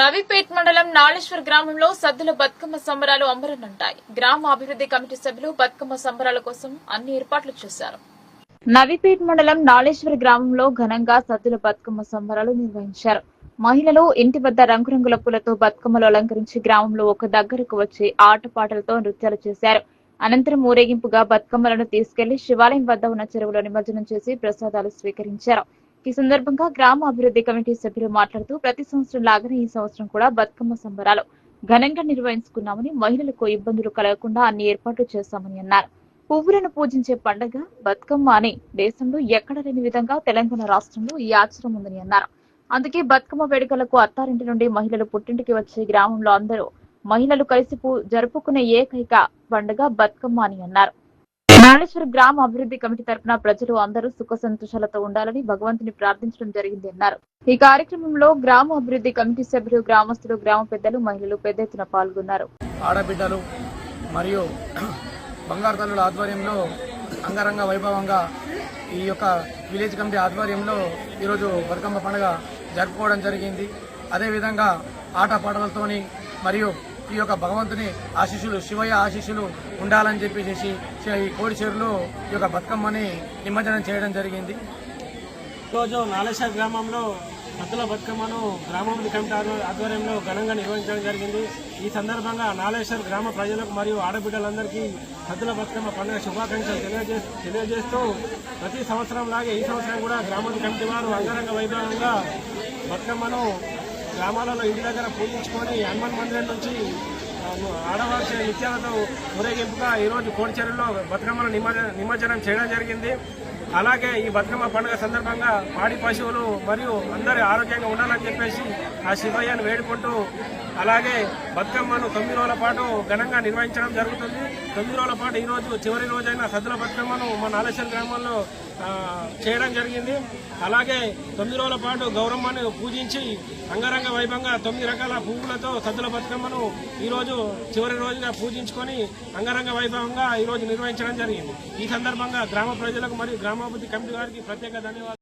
నవీపేట్ మండలం నాళేశ్వర్ గ్రామంలో సద్దుల బతుకమ్మ సంబరాలు అంబరనంటాయి గ్రామ అభివృద్ధి కమిటీ సభ్యులు బతుకమ్మ సంబరాల కోసం అన్ని ఏర్పాట్లు చేశారు. నవీపేట్ మండలం నాళేశ్వర గ్రామంలో ఘనంగా సద్దుల బతుకమ్మ సంబరాలు నిర్వహించారు. మహిళలు ఇంటి వద్ద రంగురంగుల పూలతో బతుకమ్మలు అలంకరించి గ్రామంలో ఒక దగ్గరకు వచ్చి ఆటపాటలతో నృత్యాలు చేశారు. అనంతరం ఊరేగింపుగా బతుకమ్మలను తీసుకెళ్ళి శివాలయం వద్ద ఉన్న చెరువులో నిమజ్జనం చేసి ప్రసాదాలు స్వీకరించారు. ఈ సందర్భంగా గ్రామ అభివృద్ధి కమిటీ సభ్యులు మాట్లాడుతూ ప్రతి సంవత్సరం లాగానే ఈ సంవత్సరం కూడా బతుకమ్మ సంబరాలు ఘనంగా నిర్వహించుకున్నామని మహిళలకు ఇబ్బందులు కలగకుండా అన్ని ఏర్పాట్లు చేశామని అన్నారు. పువ్వులను పూజించే పండగ బతుకమ్మ అని దేశంలో ఎక్కడ లేని విధంగా తెలంగాణ రాష్ట్రంలో ఈ ఆచారం ఉందని అన్నారు. అందుకే బతుకమ్మ వేడుకలకు అత్తారింటి నుండి మహిళలు పుట్టింటికి వచ్చే గ్రామంలో అందరూ మహిళలు కలిసి జరుపుకునే ఏకైక పండుగ బతుకమ్మ అని అన్నారు. నాళేశ్వర గ్రామ అభివృద్ధి కమిటీ తరఫున ప్రజలు అందరూ సుఖ సంతోషాలతో ఉండాలని భగవంతుని ప్రార్థించడం జరిగింది అన్నారు. ఈ కార్యక్రమంలో గ్రామ అభివృద్ధి కమిటీ సభ్యులు గ్రామస్తులు గ్రామ పెద్దలు మహిళలు పెద్ద ఎత్తున పాల్గొన్నారు. ఆడబిడ్డలు మరియు బంగారు తల్లుల ఆధ్వర్యంలో అంగరంగ వైభవంగా ఈ యొక్క విలేజ్ కమిటీ ఆధ్వర్యంలో ఈరోజు బతుకమ్మ పండుగ జరుపుకోవడం జరిగింది. అదేవిధంగా ఆటపాటలతోని మరియు ఈ యొక్క భగవంతుని ఆశీస్సులు శివయ్య ఆశీస్సులు ఉండాలని చెప్పేసి ఈ కోడి ఈ యొక్క బతుకమ్మని నిమజ్జనం చేయడం జరిగింది. ఈరోజు నాలేశ్వర గ్రామంలో సద్దుల బతుకమ్మను గ్రామం కమిటీ ఆధ్వర్యంలో ఘనంగా నిర్వహించడం జరిగింది. ఈ సందర్భంగా నాలేశ్వర్ గ్రామ ప్రజలకు మరియు ఆడబిడ్డలందరికీ సద్దుల బతుకమ్మ పండుగ శుభాకాంక్షలు తెలియజే తెలియజేస్తూ ప్రతి సంవత్సరం లాగే ఈ సంవత్సరం కూడా గ్రామ కమిటీ వారు అంగరంగ వైభవంగా బతుకమ్మను గ్రామాలలో ఇంటి దగ్గర పూజించుకొని హనుమాన్ మందిరం నుంచి ఆ, ఆడవారి నిత్యాలతో ఊరేగింపుగా ఈరోజు కోడిచెరువులో బతుకమ్మను నిమజ్జనం చేయడం జరిగింది. అలాగే ఈ బతుకమ్మ పండుగ సందర్భంగా పాడి పశువులు మరియు అందరి ఆరోగ్యంగా ఉండాలని చెప్పేసి ఆ శివయ్యను వేడుకుంటూ అలాగే బతుకమ్మను తొమ్మిది రోజుల పాటు ఘనంగా నిర్వహించడం జరుగుతుంది. తొమ్మిది రోజుల పాటు ఈరోజు చివరి రోజైన సద్దుల బతుకమ్మను మన నాలేశ్వర గ్రామంలో చేయడం జరిగింది. అలాగే తొమ్మిది రోజుల పాటు గౌరమ్మను పూజించి అంగరంగ వైభవంగా తొమ్మిది రకాల పువ్వులతో సద్దుల బతుకమ్మను ఈరోజు చివరి రోజుగా పూజించుకొని అంగరంగ వైభవంగా ఈరోజు నిర్వహించడం జరిగింది. ఈ సందర్భంగా గ్రామ ప్రజలకు మరియు గ్రామ గ్రామాభివృద్ధి కమిటీ గారికి ప్రత్యేక ధన్యవాదాలు.